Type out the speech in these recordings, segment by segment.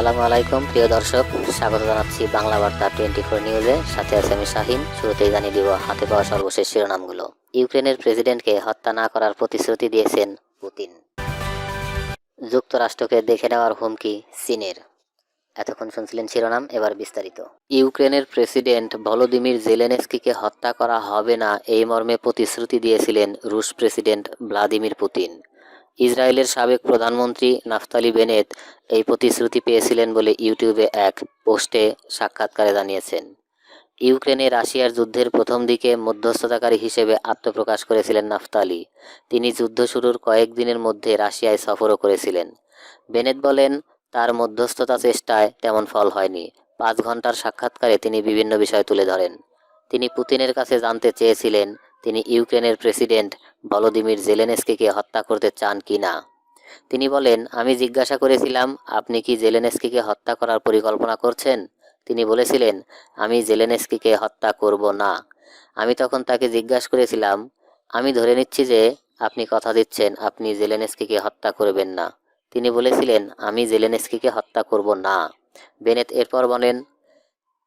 আসসালামু আলাইকুম, প্রিয় দর্শক, স্বাগত জানাচ্ছি বাংলা বার্তা টোয়েন্টি ফোর নিউজে। সাথে আছে আমি শাহিন, শুরুতেই জানিয়ে দিব হাতে পাওয়া সর্বশেষ শিরোনামগুলো। ইউক্রেনের প্রেসিডেন্টকে হত্যা না করার প্রতিশ্রুতি দিয়েছেন পুতিন। যুক্তরাষ্ট্রকে দেখে নেওয়ার হুমকি চীনের। এতক্ষণ শুনছিলেন শিরোনাম, এবার বিস্তারিত। ইউক্রেনের প্রেসিডেন্ট ভলোদিমির জেলেনেস্কিকে হত্যা করা হবে না, এই মর্মে প্রতিশ্রুতি দিয়েছিলেন রুশ প্রেসিডেন্ট ভ্লাদিমির পুতিন। ইসরায়েলের সাবেক প্রধানমন্ত্রী নাফতালি বেনেত এই প্রতিশ্রুতি পেয়েছিলেন বলে ইউটিউবে এক পোস্টে সাক্ষাৎকারে জানিয়েছেন। ইউক্রেনে রাশিয়ার যুদ্ধের প্রথম দিকে মধ্যস্থতাকারী হিসেবে আত্মপ্রকাশ করেছিলেন নাফতালি। তিনি যুদ্ধ শুরুর কয়েকদিনের মধ্যে রাশিয়ায় সফরও করেছিলেন। বেনেত বলেন, তার মধ্যস্থতা চেষ্টায় তেমন ফল হয়নি। পাঁচ ঘণ্টার সাক্ষাৎকারে তিনি বিভিন্ন বিষয় তুলে ধরেন। তিনি পুতিনের কাছে জানতে চেয়েছিলেন, তিনি ইউক্রেনের প্রেসিডেন্ট ভলোদিমির জেলেনস্কিকে হত্যা করতে চান কি না? তিনি বলেন, আমি জিজ্ঞাসা করেছিলাম, আপনি কি জেলেনস্কিকে হত্যা করার পরিকল্পনা করছেন? তিনি বলেছিলেন, আমি জেলেনস্কিকে হত্যা করব না। আমি তখন তাকে জিজ্ঞাসা করেছিলাম, আমি ধরে নিচ্ছি যে আপনি কথা দিচ্ছেন, আপনি জেলেনস্কিকে হত্যা করবেন না। তিনি বলেছিলেন, আমি জেলেনস্কিকে হত্যা করব না। বেনেত এরপর বলেন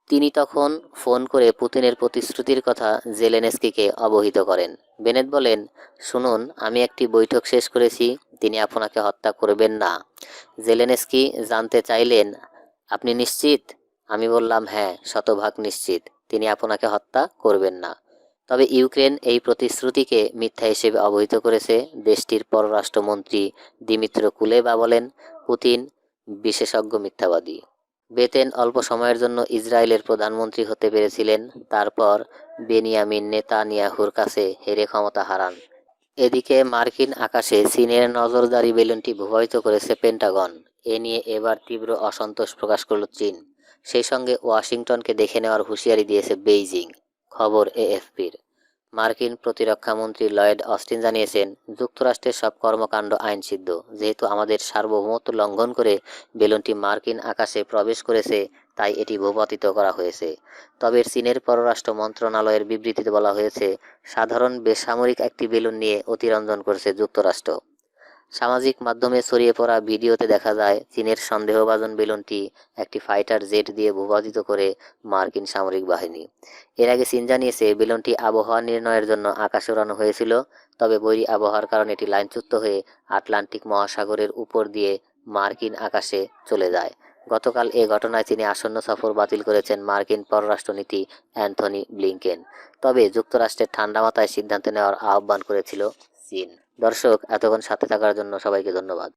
তিনি তখন ফোন করে পুতিনের প্রতিশ্রুতির কথা জেলেনস্কিকে অবহিত করেন। বেনেত বলেন, শুনুন, আমি একটি বৈঠক শেষ করেছি, তিনি আপনাকে হত্যা করবেন না। জেলেনস্কি জানতে চাইলেন, আপনি নিশ্চিত? আমি বললাম হ্যাঁ শতভাগ নিশ্চিত, তিনি আপনাকে হত্যা করবেন না। তবে ইউক্রেন এই প্রতিশ্রুতিকে মিথ্যা হিসেবে অবহিত করেছে। দেশটির পররাষ্ট্রমন্ত্রী দিমিত্র কুলেবা বলেন, পুতিন বিশেষজ্ঞ মিথ্যাবাদী। বেতেন অল্প সময়ের জন্য ইসরায়েলের প্রধানমন্ত্রী হতে পেরেছিলেন। তারপর বেনিয়ামিন নেতানিয়াহুর কাছে হেরে ক্ষমতা হারান। এদিকে মার্কিন আকাশে চীনের নজরদারি বেলুনটি প্রভাবিত করেছে পেন্টাগন। এ নিয়ে এবার তীব্র অসন্তোষ প্রকাশ করল চীন। সেই সঙ্গে ওয়াশিংটনকে দেখে নেওয়ার হুঁশিয়ারি দিয়েছে বেইজিং। খবর এএফপির। মার্কিন প্রতিরক্ষামন্ত্রী লয়েড অস্টিন জানিয়েছেন যুক্তরাষ্ট্রের সব কর্মকাণ্ড আইনসিদ্ধ। যেহেতু আমাদের সার্বভৌমত্ব লঙ্ঘন করে বেলুনটি মার্কিন আকাশে প্রবেশ করেছে, তাই এটি ভূপাতিত করা হয়েছে। তবে চীনের পররাষ্ট্র মন্ত্রণালয়ের বিবৃতিতে বলা হয়েছে, সাধারণ বেসামরিক একটি বেলুন নিয়ে অতিরঞ্জন করেছে যুক্তরাষ্ট্র। সামাজিক মাধ্যমে ছড়িয়ে পড়া ভিডিওতে দেখা যায়, চীনের সন্দেহভাজন বেলুনটি একটি ফাইটার জেট দিয়ে ভূপাতিত করে মার্কিন সামরিক বাহিনী। এর আগে চীন জানিয়েছে, বেলুনটি আবহাওয়া নির্ণয়ের জন্য আকাশে ওড়ানো হয়েছিল, তবে বৈরী আবহাওয়ার কারণে এটি লাইনচ্যুত হয়ে আটলান্টিক মহাসাগরের উপর দিয়ে মার্কিন আকাশে চলে যায়। গতকাল এ ঘটনায় তিনি আসন্ন সফর বাতিল করেছেন মার্কিন পররাষ্ট্রনীতি অ্যান্থনি ব্লিংকেন। তবে যুক্তরাষ্ট্রের ঠান্ডা মাথায় সিদ্ধান্ত নেওয়ার আহ্বান করেছিল চীন দর্শক এতক্ষণ সাথে থাকার জন্য সবাইকে ধন্যবাদ।